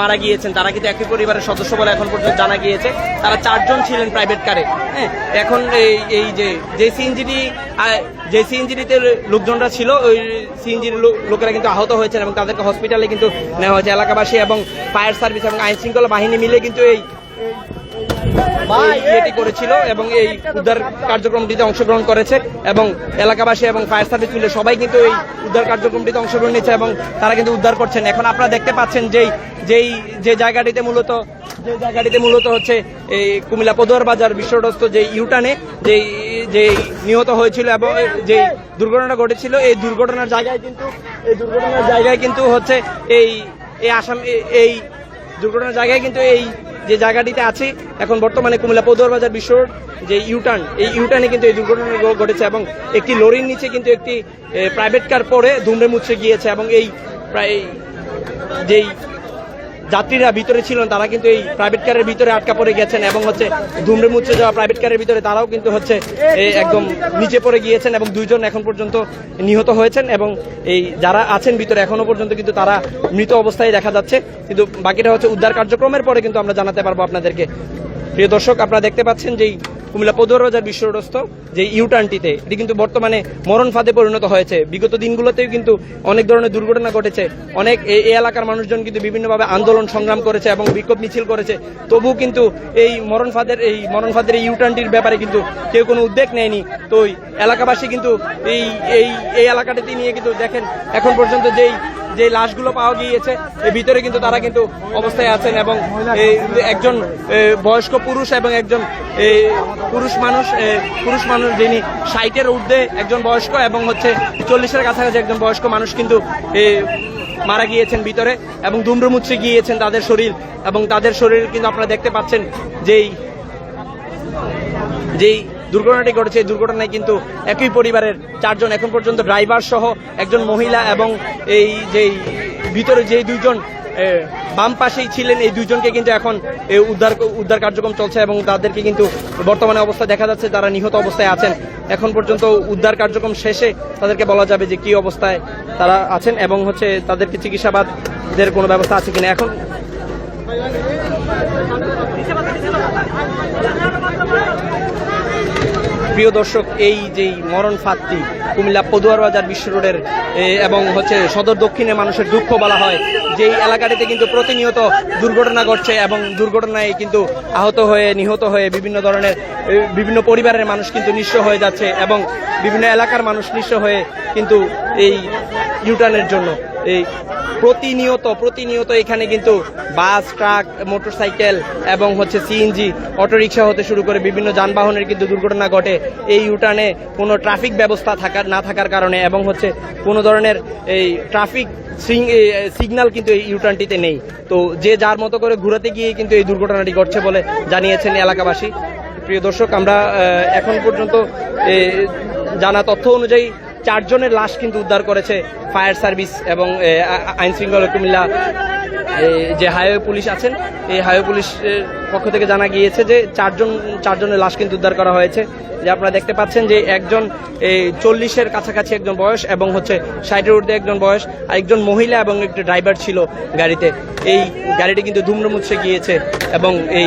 মারা গিয়েছেন, তারা কিন্তু একই পরিবারের সদস্য বলে এখন পর্যন্ত জানা গিয়েছে। তারা চারজন ছিলেন প্রাইভেট কারে হ্যাঁ? এখন এই এই যে যে সিএনজিটি যে সিএনজিটিতে লোকজনরা ছিল, ওই সিএনজির লোকেরা কিন্তু আহত হয়েছেন এবং তাদেরকে হসপিটালে কিন্তু নেওয়া হয়েছে। এলাকাবাসী এবং ফায়ার সার্ভিস এবং আইন শৃঙ্খলা বাহিনী মিলে কিন্তু এই ইয়েটি করেছিল এবং এই উদ্ধার কার্যক্রমটিতে অংশগ্রহণ করেছে এবং এলাকাবাসী এবং ফায়ার সার্ভিস মিলে সবাই কিন্তু এই উদ্ধার কার্যক্রমটিতে অংশগ্রহণ নিচ্ছে এবং তারা কিন্তু উদ্ধার করছেন। এখন আপনারা দেখতে পাচ্ছেন যেই যেই, যে জায়গাটিতে মূলত, যে জায়গাটিতে মূলত হচ্ছে এই কুমিল্লা পদুয়ার বাজার বিশ্বরস্ত যে ইউটানে যেই যে নিহত হয়েছিল এবং যে দুর্ঘটনা ঘটেছিল, এই দুর্ঘটনার জায়গায় কিন্তু, এই দুর্ঘটনার জায়গায় কিন্তু হচ্ছে এই এই আসাম, এই দুর্ঘটনার জায়গায় কিন্তু এই যে জায়গাটিতে আছে, এখন বর্তমানে কুমিল্লা পদুয়ার বাজার বিশ্ব যে ইউটার্ন এই ইউটার্নে কিন্তু এই দুর্ঘটনা ঘটেছে এবং একটি লরির নিচে কিন্তু একটি প্রাইভেট কার পরে ধুমড়ে মুছে গিয়েছে এবং এই প্রায়, যেই যাত্রীরা ভিতরে ছিলেন তারা কিন্তু এই প্রাইভেট কারের ভিতরে আটকা পড়ে গেছেন এবং হচ্ছে ধুমড়ে মুচড়ে যাওয়া প্রাইভেট কারের ভিতরে তারাও কিন্তু হচ্ছে একদম নিচে পড়ে গিয়েছেন এবং দুইজন এখন পর্যন্ত নিহত হয়েছেন এবং এই যারা আছেন ভিতরে এখনও পর্যন্ত কিন্তু তারা মৃত অবস্থায় দেখা যাচ্ছে। কিন্তু বাকিটা হচ্ছে উদ্ধার কার্যক্রমের পরে কিন্তু আমরা জানাতে পারব আপনাদেরকে। প্রিয় দর্শক, আপনারা দেখতে পাচ্ছেন যেই কুমিল্লা পদুয়ার বাজার যে ইউটার্নটিতে, এটি কিন্তু বর্তমানে মরণ ফাঁদে পরিণত হয়েছে। বিগত দিনগুলোতেও কিন্তু অনেক ধরনের দুর্ঘটনা ঘটেছে। অনেক এই এলাকার মানুষজন কিন্তু বিভিন্নভাবে আন্দোলন সংগ্রাম করেছে এবং বিক্ষোভ মিছিল করেছে। তবু কিন্তু এই মরণ ফাঁদের, এই মরণ ফাঁদের এই ইউটার্নটির ব্যাপারে কিন্তু কেউ কোনো উদ্যোগ নেয়নি। তো এলাকাবাসী কিন্তু এই এই এই এলাকাটিতে নিয়ে কিন্তু দেখেন, এখন পর্যন্ত যেই যে লাশগুলো পাওয়া গিয়েছে, এর ভিতরে কিন্তু তারা কিন্তু অবস্থায় আছেন এবং একজন বয়স্ক পুরুষ এবং একজন পুরুষ মানুষ পুরুষ মানুষ যিনি ষাটের ঊর্ধ্বে একজন বয়স্ক এবং হচ্ছে চল্লিশের কাছাকাছি একজন বয়স্ক মানুষ কিন্তু মারা গিয়েছেন ভিতরে এবং দুমড়ে গিয়েছেন তাদের শরীর এবং তাদের শরীর কিন্তু আপনারা দেখতে পাচ্ছেন যেই যেই দুর্ঘটনাটি ঘটেছে। এই দুর্ঘটনায় কিন্তু একই পরিবারের চারজন এখন পর্যন্ত ড্রাইভার সহ একজন মহিলা এবং এই যেই ভিতরে যে দুইজন বাম পাশেই ছিলেন, এই দুইজনকে কিন্তু এখন উদ্ধার উদ্ধার কার্যক্রম চলছে এবং তাদেরকে কিন্তু বর্তমানে অবস্থা দেখা যাচ্ছে, তারা নিহত অবস্থায় আছেন। এখন পর্যন্ত উদ্ধার কার্যক্রম শেষে তাদেরকে বলা যাবে যে কি অবস্থায় তারা আছেন এবং হচ্ছে তাদেরকে চিকিৎসাবাদের কোনো ব্যবস্থা আছে কিনা। এখন প্রিয় দর্শক, এই যেই মরণ ফাঁদটি কুমিল্লা পদুয়ার বাজার বিশ্ব রোডের এবং হচ্ছে সদর দক্ষিণে মানুষের দুঃখ বলা হয়, যেই এলাকাটিতে কিন্তু প্রতিনিয়ত দুর্ঘটনা ঘটছে এবং দুর্ঘটনায় কিন্তু আহত হয়ে, নিহত হয়ে বিভিন্ন ধরনের বিভিন্ন পরিবারের মানুষ কিন্তু নিঃস্ব হয়ে যাচ্ছে এবং বিভিন্ন এলাকার মানুষ নিঃস্ব হয়ে কিন্তু এই ইউটার্নের জন্য। এই প্রতিনিয়ত প্রতিনিয়ত এখানে কিন্তু বাস, ট্রাক, মোটরসাইকেল এবং হচ্ছে সিএনজি অটোরিকশা হতে শুরু করে বিভিন্ন যানবাহনের কিন্তু দুর্ঘটনা ঘটে। এই ইউটার্নে কোনো ট্রাফিক ব্যবস্থা থাকার, না থাকার কারণে এবং হচ্ছে কোনো ধরনের এই ট্রাফিক সিগন্যাল কিন্তু এই ইউটার্নটিতে নেই। তো যে যার মতো করে ঘুরাতে গিয়ে কিন্তু এই দুর্ঘটনাটি ঘটছে বলে জানিয়েছেন এলাকাবাসী। প্রিয় দর্শক, আমরা এখন পর্যন্ত জানা তথ্য অনুযায়ী চারজনের লাশ কিন্তু উদ্ধার করেছে ফায়ার সার্ভিস এবং আইন শৃঙ্খলা কুমিল্লা যে হাইওয়ে পুলিশ আছেন, এই হাইওয়ে পুলিশের পক্ষ থেকে জানা গিয়েছে যে চারজন, চারজনের লাশ কিন্তু উদ্ধার করা হয়েছে। যে আপনারা দেখতে পাচ্ছেন যে একজন এই চল্লিশের কাছাকাছি একজন বয়স এবং হচ্ছে ষাটের ঊর্ধ্বে একজন বয়স আর একজন মহিলা এবং একটি ড্রাইভার ছিল গাড়িতে। এই গাড়িটি কিন্তু ধুমড়ে মুছে গিয়েছে এবং এই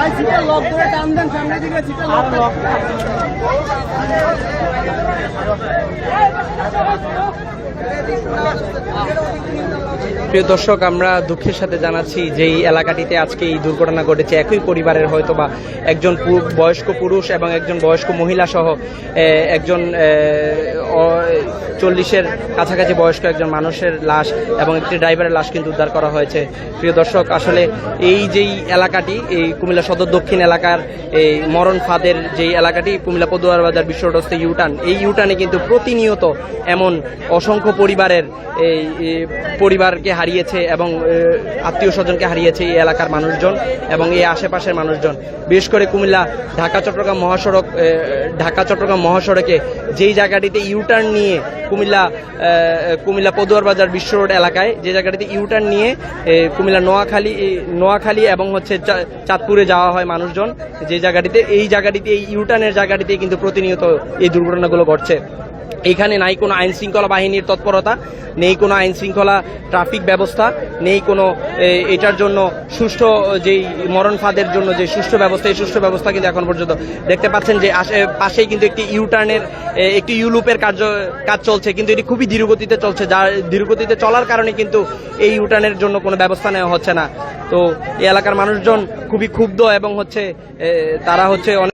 ভাই সিটে লক করে টান দেন সামনে দিকে সিটে লক লক প্রিয় দর্শক, আমরা দুঃখের সাথে জানাচ্ছি যে এই এলাকাটিতে আজকে এই দুর্ঘটনা ঘটেছে। একই পরিবারের হয়তো বা একজন বয়স্ক পুরুষ এবং একজন বয়স্ক মহিলা সহ একজন চল্লিশের কাছাকাছি বয়স্ক একজন মানুষের লাশ এবং একটি ড্রাইভারের লাশ কিন্তু উদ্ধার করা হয়েছে। প্রিয় দর্শক, আসলে এই যেই এলাকাটি, এই কুমিল্লা সদর দক্ষিণ এলাকার এই মরণ ফাঁদের যেই এলাকাটি, কুমিল্লা পদুয়ার বাজার বিশ্ব রোডস্থ ইউটার্ন, এই ইউটার্নে কিন্তু প্রতিনিয়ত এমন অসংখ্য পরিবারের এই পরিবারকে হারিয়েছে এবং আত্মীয় স্বজনকে হারিয়েছে এই এলাকার মানুষজন এবং এই আশেপাশের মানুষজন। বিশেষ করে কুমিল্লা ঢাকা চট্টগ্রাম মহাসড়ক ঢাকা চট্টগ্রাম মহাসড়কে যেই জায়গাটিতে ইউটার্ন নিয়ে কুমিল্লা কুমিল্লা পদুয়ার বাজার বিশ্ব রোড এলাকায় যে জায়গাটিতে ইউটার্ন নিয়ে কুমিল্লা নোয়াখালী নোয়াখালী এবং হচ্ছে চাঁদপুরে যাওয়া হয় মানুষজন। যে জায়গাটিতে, এই জায়গাটিতে, এই ইউটার্নের জায়গাটিতে কিন্তু প্রতিনিয়ত এই দুর্ঘটনাগুলো ঘটছে। এখানে নাই কোনো আইন শৃঙ্খলা বাহিনীর তৎপরতা, নেই কোনো আইন শৃঙ্খলা ট্রাফিক ব্যবস্থা, নেই কোনো এটার জন্য সুষ্ঠু, যেই মরণ ফাঁদের জন্য যে সুষ্ঠু ব্যবস্থা, এই সুষ্ঠু ব্যবস্থা কিন্তু এখন পর্যন্ত দেখতে পাচ্ছেন যে পাশেই কিন্তু একটি ইউটার্নের একটি ইউলুপের কার্য, কাজ চলছে, কিন্তু এটি খুবই ধীরগতিতে চলছে, যার ধীরগতিতে চলার কারণে কিন্তু এই ইউটার্নের জন্য কোনো ব্যবস্থা নেওয়া হচ্ছে না। তো এই এলাকার মানুষজন খুবই ক্ষুব্ধ এবং হচ্ছে তারা হচ্ছে অনেক